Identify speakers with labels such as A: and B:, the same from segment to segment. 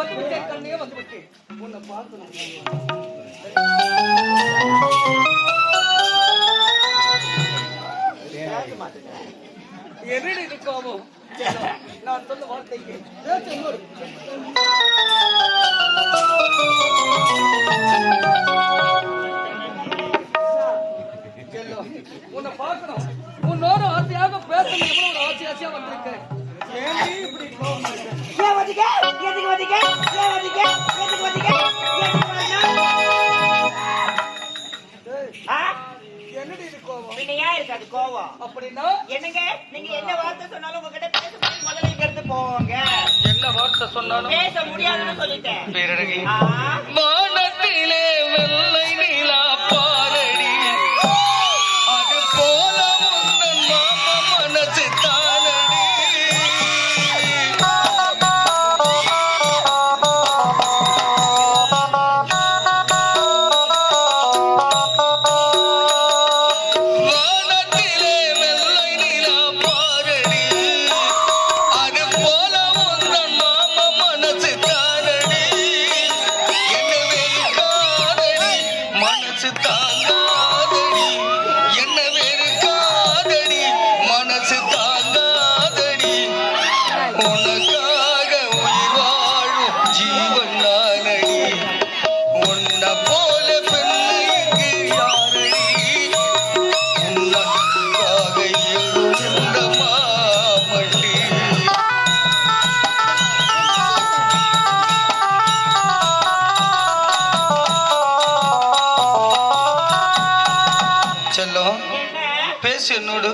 A: வந்து விட்டேன். கண்ணே வந்து விட்டேன் உன்னை பார்த்து என்னடி இது கோபம்? நான் சொன்ன வார்த்தைக்கு உன்னை பார்க்கணும். கோவம்? அப்படின்னா
B: என்னங்க நீங்க என்ன வார்த்தை சொன்னாலும் உங்ககிட்ட பேச முதல்ல இங்க இருந்து போங்க
A: என்ன வார்த்தை சொன்னாலும்
B: பேச முடியாதுன்னு சொல்லிட்டேன்.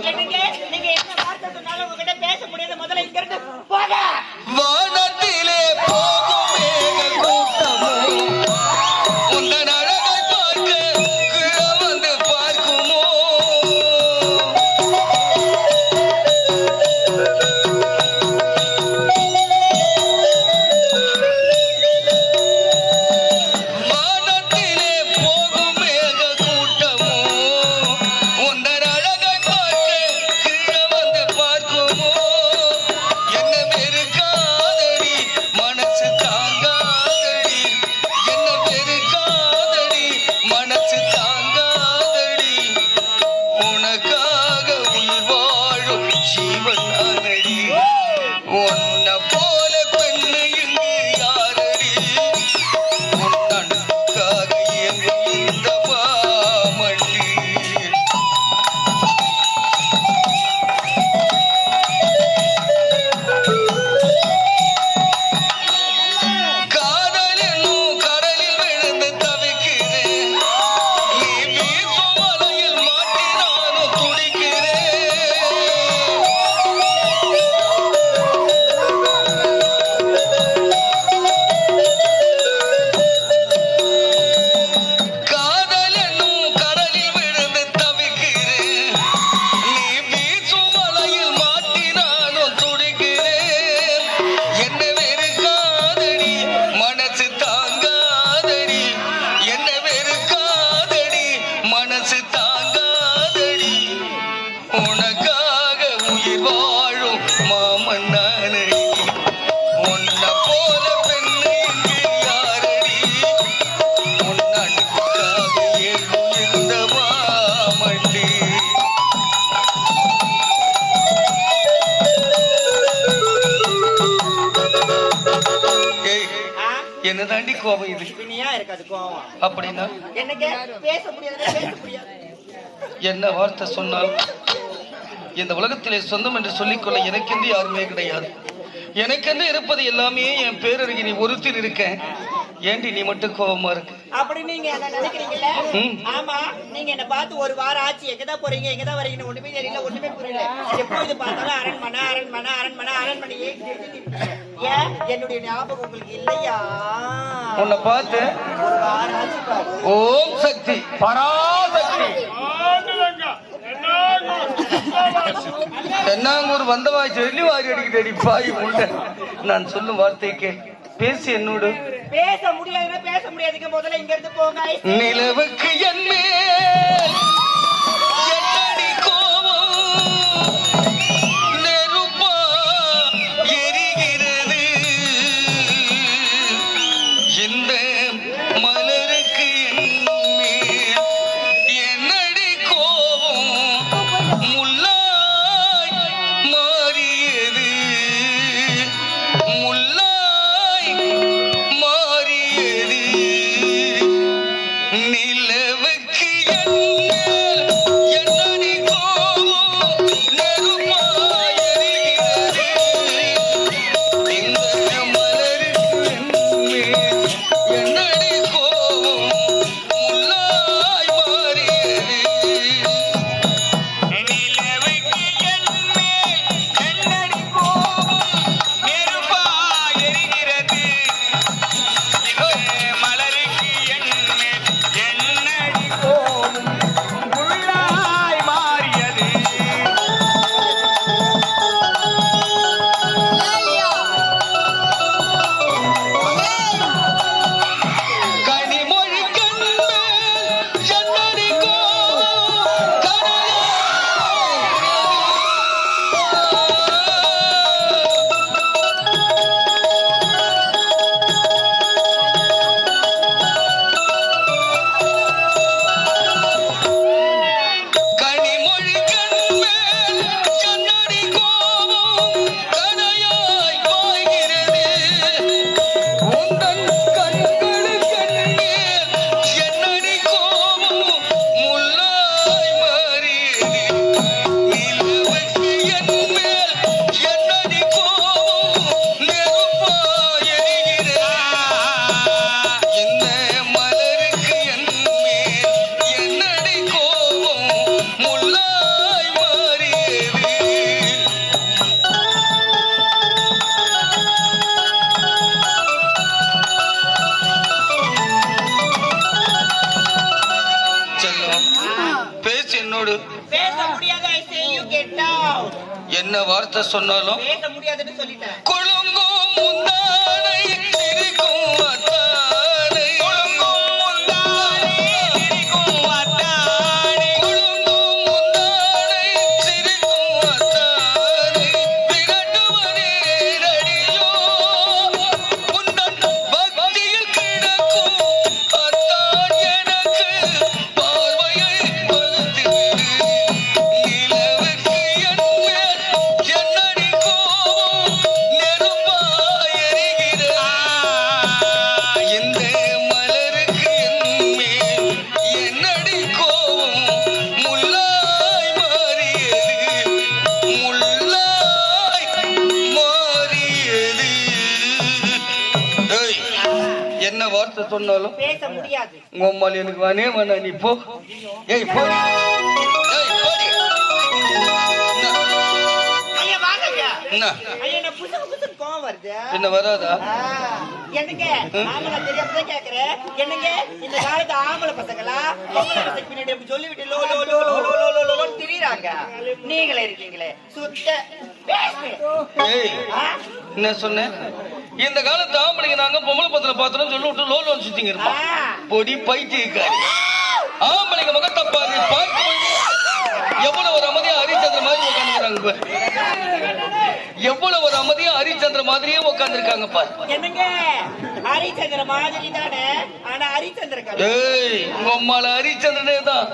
A: பேசு கோபம் இது
B: இருக்காது
A: அப்படின்னா?
B: என்னங்க பேச முடியாது பேச முடியாது
A: என்ன வார்த்தை சொன்னாலும் இந்த உலகத்திலே சொந்தம் என்று சொல்லிக்கொள்ள எனக்கென்று யாருமே கிடையாது. எனக்கென்று இருப்பது எல்லாமே என் பேரருகே நீ ஒருத்தர் இருக்கேன். ஏண்டி நீ மட்டும் கோபமா இருக்கு?
B: அப்படி நீங்க என்ன நினைக்கிறீங்கல்ல?
A: ம்.
B: ஆமா நீங்க என்ன பார்த்து ஒரு வாரம் ஆச்சு. எங்கதான் போறீங்க? எங்கதான் வரீங்கன்னு ஒண்ணுமே தெரியல ஒண்ணுமே புரியல. எப்பொழுது பார்த்தாலும் அரண்மனை அரண்மனை அரண்மனை அரண்மனையே ஏன்? என்னுடைய ஞாபகம் உங்களுக்கு இல்லையா?
A: உன்னை பார்த்து
B: ஒரு வாரம் ஆச்சு பாரு.
A: ஓம் சக்தி பராசக்தி. தென்னாங்கூர் வந்தவாய் சொல்லி வாரி அடிக்கிட்டு பாய் முண்டை நான் சொல்லும் வார்த்தை கேள். பேசி என்னோடு.
B: பேச முடியாதுன்னா பேச முடியாதுங்க. முதல்ல இங்க இருந்து போங்க
A: நிலவுக்கு என் சொன்னாலும் குழுங்கும் முந்தா வார்த்தை சொன்னாலும்
B: பேச முடியாது.
A: உங்க அம்மாள் எனக்கு வேணே வேணா நீ போ. ஏய்
B: ஐயா
A: என்ன?
B: என்ன வருது. என்னங்க? ஆம்பளை தெரியாம தான் கேக்குறேன். என்னங்க? இந்த காலத்து ஆம்பளை பசங்களா? பொம்பளை பசங்க பின்னாடி அப்படி சொல்லிவிட்டு லோ லோ லோ லோ லோ லோ லோ லோன்னு திரியுறாங்க. நீங்களே இருக்கீங்களே. சுத்த?
A: என்ன சொன்னேன் இந்த காலத்து ஆம்பளைங்க நாங்க பொம்பளை பத்திர பாத்திரம் சொல்லி விட்டு லோல் வந்து சுத்திங்க. பொடி பைத்தியக்காரி. ஆம்பளைங்க முகத்தை பாரு பார்க்கும் பொழுது எவ்வளவு ஒரு அமைதியா ஹரிச்சந்திர மாதிரி உட்காந்துக்கிறாங்க எவ்வளவு ஒரு அமைதியா ஹரிச்சந்திர மாதிரியே உட்காந்துருக்காங்க பாரு.
B: என்னங்க? ஹரிச்சந்திர மாதிரி தானே? ஆனா ஹரிச்சந்திர
A: ஏய் உங்க அம்மால ஹரிச்சந்திரனே தான்.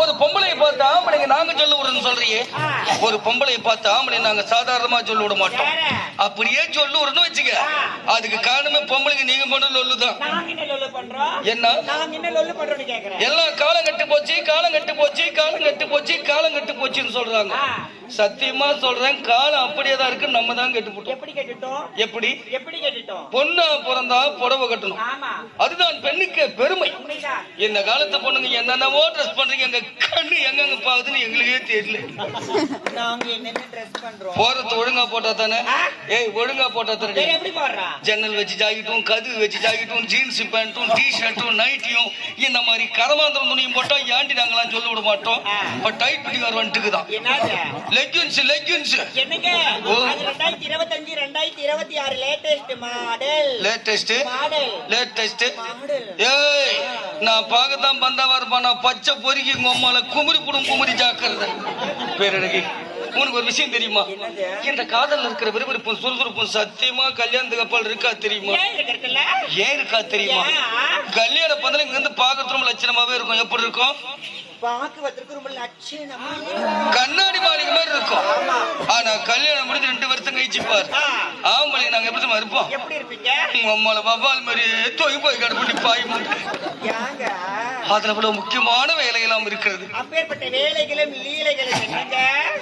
A: ஒரு பொம்பளையை பார்த்து ஆம்பளைங்க நாங்க சொல்ல விடுறோம்னு சொல்றியே. ஒரு பொம்பளையை பார்த்து ஆம்பளை நாங்க சாதாரணமா சொல்ல விட மாட்டோம்? அப்படியே சொல்ல விடணும் வச்சுக்க. அதுக்கு காரணமே பொம்பளைங்க நீங்க பண்ண லொல்லுதான்
B: என்ன
A: எல்லாம் காலம் கட்டு போச்சு காலம் கட்டு போச்சு காலம் கட்டு போச்சு காலம் கட்டு போச்சுன்னு சொல்றாங்க. சத்தியமா சொல்றேன் காலம் அப்படியே தான் இருக்கு நம்ம தான் கட்டு போட்டோம்.
B: எப்படி கேட்டுட்டோம்?
A: எப்படி?
B: எப்படி கேட்டுட்டோம்?
A: பொண்ணா பிறந்தா புடவை கட்டணும். அதுதான் பெண்ணுக்கு பெருமை. இந்த காலத்து பொண்ணுங்க என்னென்னவோ ட்ரெஸ் பண்றீங்க எங்க கண்ணு எங்கெங்க பாக்குதுன்னு எங்களுக்கே தெரியல. போறது ஒழுங்கா போட்டா தானே? ஏய் ஒழுங்கா போட்டா தானே ஜன்னல் வச்சு ஜாக்கெட்டும் கதவு வச்சு ஜாக்கெட்டும் ஜீன்ஸ் பேண்ட்டும் டி ஷர்ட்டும் நைட்டியும் இந்த மாதிரி கரமாந்திரம் துணியும் போட்டா ஏன்டி நாங்களாம் சொல்ல விட மாட்டோம். இப்ப டைட் பிடிக்கார் வந்துட்டு தான். லெக்கின்ஸ் லெக்கின்ஸ்
B: என்னங்க? இருபத்தஞ்சு ரெண்டாயிரத்தி இருபத்தி ஆறு லேட்டஸ்ட் மாடல்
A: லேட்டஸ்ட் லேட்டஸ்ட் ஏய் நான் பார்க்கத்தான் பந்தாவா இருப்பான் நான் பச்சை பொறுக்கி உங்க அம்மால குமுறி புடும் குமுறி ஜாக்கிரதை. பேரழகி உனக்கு ஒரு விஷயம் தெரியுமா? இந்த காதல்ல இருக்கிற விறுவிறுப்பும் சுறுசுறுப்பும் சத்தியமா கல்யாணத்துக்கு அப்பால் இருக்கா தெரியுமா?
B: ஏன்
A: இருக்கா தெரியுமா? கல்யாண பந்தல இங்க இருந்து பாக்கிறதும் லட்சணமாவே இருக்கும். எப்படி இருக்கும்?
B: பாக்குவதற்கு ரொம்ப லட்சணமா
A: கண்ணாடி மாளிகை மாதிரி இருக்கும். ஆனா கல்யாணம் முடிஞ்சு ரெண்டு வருஷம் கழிச்சு பாரு. ஆம்பளை நாங்க எப்படி இருப்போம்?
B: எப்படி இருப்பீங்க?
A: உங்க அம்மால மாதிரி தொய் போய் கடுப்பட்டி பாய் மூட்டு
B: ஏங்க?
A: அதுல அவ்வளவு முக்கியமான வேலையெல்லாம் இருக்கிறது.
B: அப்பேற்பட்ட வேலைகளும் லீலைகளும்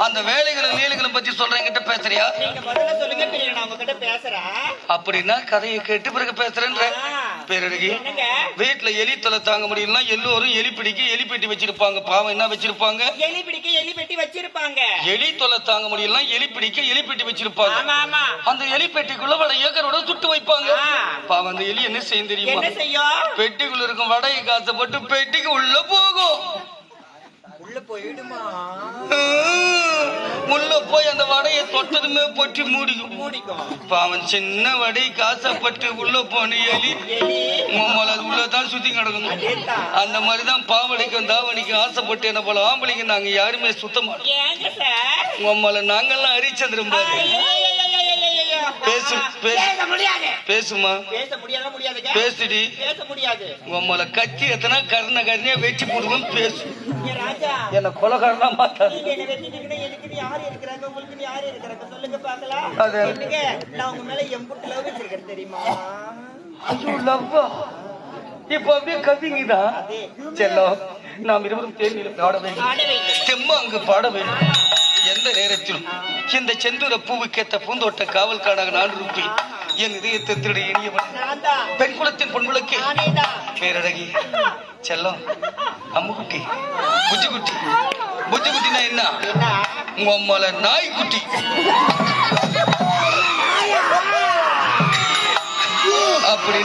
A: அந்த வேலைகளும் நீலைகளும் பத்தி சொல்றேன் என்கிட்ட பேசுறியா?
B: நீங்க முதல்ல சொல்லுங்க நான் உங்ககிட்ட பேசுறேன்.
A: அப்படின்னா கதையை கேட்டு பிறகு பேசுறேன்ற. பேரழகி. வீட்டுல எலி தொலை தாங்க முடியலன்னா எல்லோரும் எலி பிடிக்க எலி பெட்டி வச்சிருப்பாங்க. பாவம் என்ன வச்சிருப்பாங்க?
B: எலி பிடிக்க எலி பெட்டி வச்சிருப்பாங்க.
A: எலி தொலை தாங்க முடியலன்னா எலி பிடிக்க எலி பெட்டி வச்சிருப்பாங்க. அந்த எலி பெட்டிக்குள்ள வடை ஏக்கரோட சுட்டு வைப்பாங்க. பாவம் அந்த எலி என்ன செய்யும் தெரியுமா? பெட்டிக்குள்ள இருக்கும் வடையை காசப்பட்டு பெட்டிக்கு உள்ள போகும்.
B: உள்ள போயிடுமா
A: உள்ள போய் அந்த வடையை தொட்டதுமே பொட்டி மூடிக்கும் பாவம் சின்ன வடை காசப்பட்டு உள்ள போன எலி உம்மால அது உள்ளதான் சுத்தி கிடக்கணும். அந்த மாதிரிதான் பாவடைக்கும் தாவணிக்கும் ஆசைப்பட்டு என்ன போல ஆம்பளைங்க நாங்க யாருமே சுத்த மாட்டோம்
B: ஏங்க சார்
A: உம்மால நாங்கெல்லாம் அரிச்சந்திரம் பாரு. பேசு பேசுமா?
B: பேச முடியாது
A: பேசுடி.
B: பேச
A: கத்தி எத்தனை கருண கருணையா வெட்டி போடுவோம் பேசு. என்ன கொலகாரனா
B: மாத்தா. தெரியுமா?
A: இப்ப அப்படியே கவிங்குதான் செல்லம் நாம் இருவரும் தேர்வில் பாட வேண்டும். செம்ம அங்கு பாட வேண்டும். எந்த நேரத்திலும் இந்த செந்தூர பூவுக்கேத்த பூந்தோட்ட காவல்காரனாக நான் இருப்பேன். என் இதயத்தை திருட இனியவன் பெண் குலத்தின்
B: தான்
A: பேரழகி. செல்லம் அம்முக்குட்டி புஜ்ஜிக்குட்டி புஜ்ஜிக்குட்டினா என்ன?
B: என்ன?
A: உங்க அம்மால நாய்க்குட்டி. அப்படி